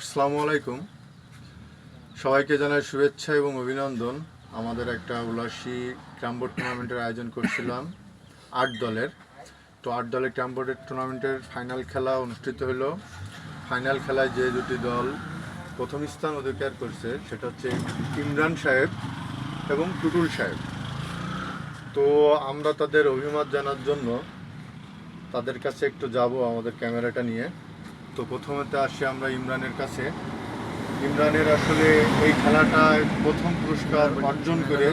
আসসালামু আলাইকুম। সবাইকে জানাই শুভেচ্ছা এবং অভিনন্দন। আমাদের একটা উল্লাসী ক্রামবোর্ড টুর্নামেন্টের আয়োজন করছিলাম আট দলের। তো আট দলের ক্রামবোর্ডের টুর্নামেন্টের ফাইনাল খেলা অনুষ্ঠিত হলো। ফাইনাল খেলায় যে দুটি দল প্রথম স্থান অধিকার করছে, সেটা হচ্ছে ইমরান সাহেব এবং টুটুল সাহেব। তো আমরা তাদের অভিমত জানার জন্য তাদের কাছে একটু যাব আমাদের ক্যামেরাটা নিয়ে। তো প্রথমেতে আসি আমরা ইমরানের কাছে। ইমরানের আসলে এই খেলাটায় প্রথম পুরস্কার অর্জন করে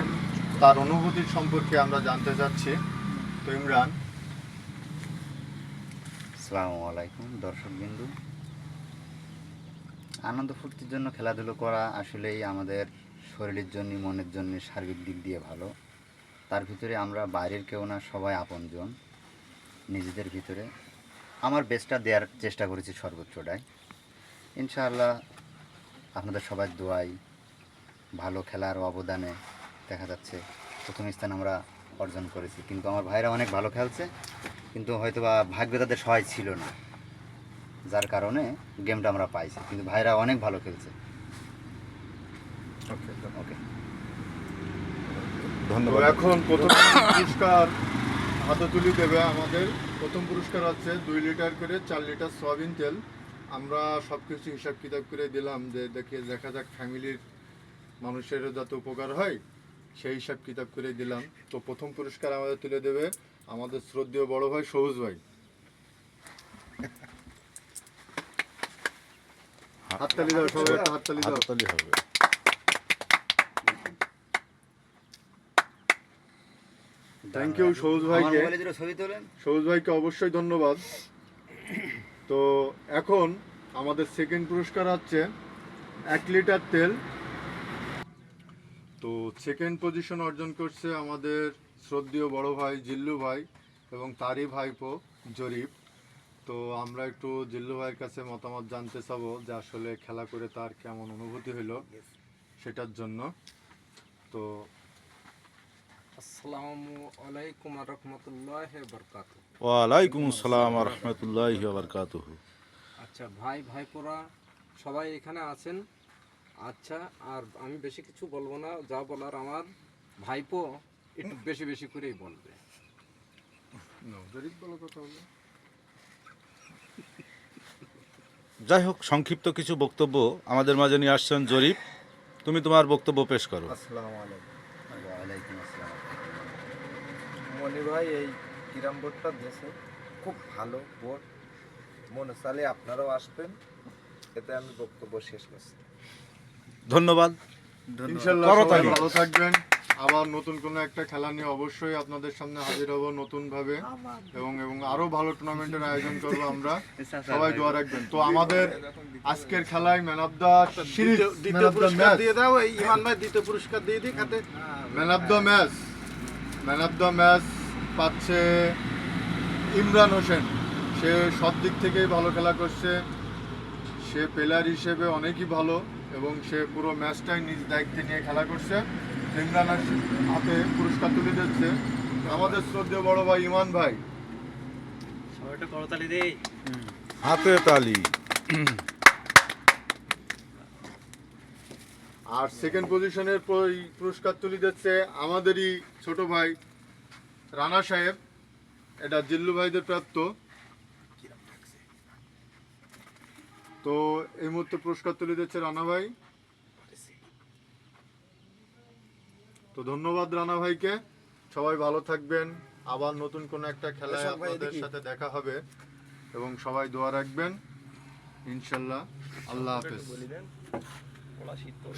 তার অনুভূতি সম্পর্কে আমরা জানতে চাচ্ছি। তো ইমরান। আসসালামু আলাইকুম, দর্শক বিন্দু। আনন্দ ফুর্তির জন্য খেলাধুলো করা আসলেই আমাদের শরীরের জন্য মনের জন্য সার্বিক দিক দিয়ে ভালো। তার ভিতরে আমরা বাইরের কেউ না, সবাই আপনজন, নিজেদের ভিতরে। আমার বেস্টটা দেওয়ার চেষ্টা করেছি সর্বোচ্চটাই। ইনশাআল্লাহ আপনাদের সবার দোয়াই ভালো খেলার অবদানে দেখা যাচ্ছে প্রথম স্থান আমরা অর্জন করেছি। কিন্তু আমার ভাইরা অনেক ভালো খেলছে কিন্তু হয়তো বা ভাগ্য তাদের সহায় ছিল না যার কারণে গেমটা আমরা পাইছি। কিন্তু ভাইরা অনেক ভালো খেলছে। ওকে তো এখন প্রথম পুরস্কার হাতে তুলি দেবে আমাদের। প্রথম পুরস্কার আছে দুই লিটার করে, চার লিটার সয়াবিন তেল। আমরা সব কিছু হিসাব কিতাব করে দিলাম যে দেখে দেখা যাক ফ্যামিলির মানুষেরও যাতে উপকার হয়, সেই হিসাব কিতাব করে দিলাম। তো প্রথম পুরস্কার আমাদের তুলে দেবে আমাদের শ্রদ্ধেয় বড় ভাই সবুজ ভাই। হাততালি দাও সবাই, হাততালি দাও। হাততালি হবে। থ্যাংক ইউ আমার ভাইকে। ছবি তোলেন। সবুজ ভাইকে অবশ্যই ধন্যবাদ। তো এখন আমাদের সেকেন্ড পুরস্কার হচ্ছে এক লিটার তেল। তো সেকেন্ড পজিশন অর্জন করছে আমাদের শ্রদ্ধেয় বড় ভাই জিল্লু ভাই এবং তারই ভাইপো জরিপ। তো আমরা একটু জিল্লু ভাইয়ের কাছে মতামত জানতে চাবো যে আসলে খেলা করে তার কেমন অনুভূতি হলো সেটার জন্য। তো আসসালামু আলাইকুম রহমতুল্লাহ বরকাত ওয়ালাইকুম আসসালাম রহমতুল্লাহ বারকাতুহ। আচ্ছা ভাই ভাইপোরা সবাই এখানে আছেন? আচ্ছা আর আমি বেশি কিছু বলব না যা বলার আমার। ভাইপো একটু বেশি বেশি করেই বলবে। যাই হোক সংক্ষিপ্ত কিছু বক্তব্য আমাদের মাঝে নিয়ে আসছেন জরিপ। তুমি তোমার বক্তব্য পেশ করো। আসসালামু আলাইকুম। ওয়ালাইকুম আসসালাম মনি ভাই এই কিরাম বোর্ডটা দিয়েছে খুব ভালো বোর্ড। মনে চালে আপনারাও আসবেন। এতে আমি বক্তব্য শেষ করছি। ধন্যবাদ। ইনশাল্লাহ সবাই ভালো থাকবেন। আবার নতুন কোনো একটা খেলা নিয়ে অবশ্যই আপনাদের সামনে হাজির হব নতুন ভাবে এবং এবং আরও ভালো টুর্নামেন্টের আয়োজন করব আমরা। সবাই দোয়া রাখবেন। তো আমাদের আজকের খেলায় ম্যান অফ দ্য সিরিজ দ্য দাও। এই ইমান ভাই দ্বিতীয় পুরস্কার দিয়ে দিই খাতে man of the match man of the match পাচ্ছে ইমরান হোসেন। সে সব দিক থেকেই ভালো খেলা করছে। সে প্লেয়ার হিসেবে অনেকই ভালো এবং সে পুরো ম্যাচটাই নিজ দায়িত্বে নিয়ে খেলা করছে। ইমরান হাস- হাতে পুরস্কার তুলে দিচ্ছে। আমাদের শ্রদ্ধেয় বড় ভাই ইমান ভাই। হাতে তালি। আর সেকেন্ড পজিশনের পুরস্কার তুলে দিচ্ছে আমাদেরই ছোট ভাই রানা সাহেব। এটা জিল্লু ভাইদের প্রাপ্ত। তো এই মুহূর্তে পুরস্কার তুলে দিচ্ছে রানা ভাই। তো ধন্যবাদ রানা ভাইকে। সবাই ভালো থাকবেন। আবার নতুন কোনো একটা খেলায় আপনাদের সাথে দেখা হবে এবং সবাই দোয়া রাখবেন। ইনশাল্লাহ। আল্লাহ হাফেজ। পলাশির তোর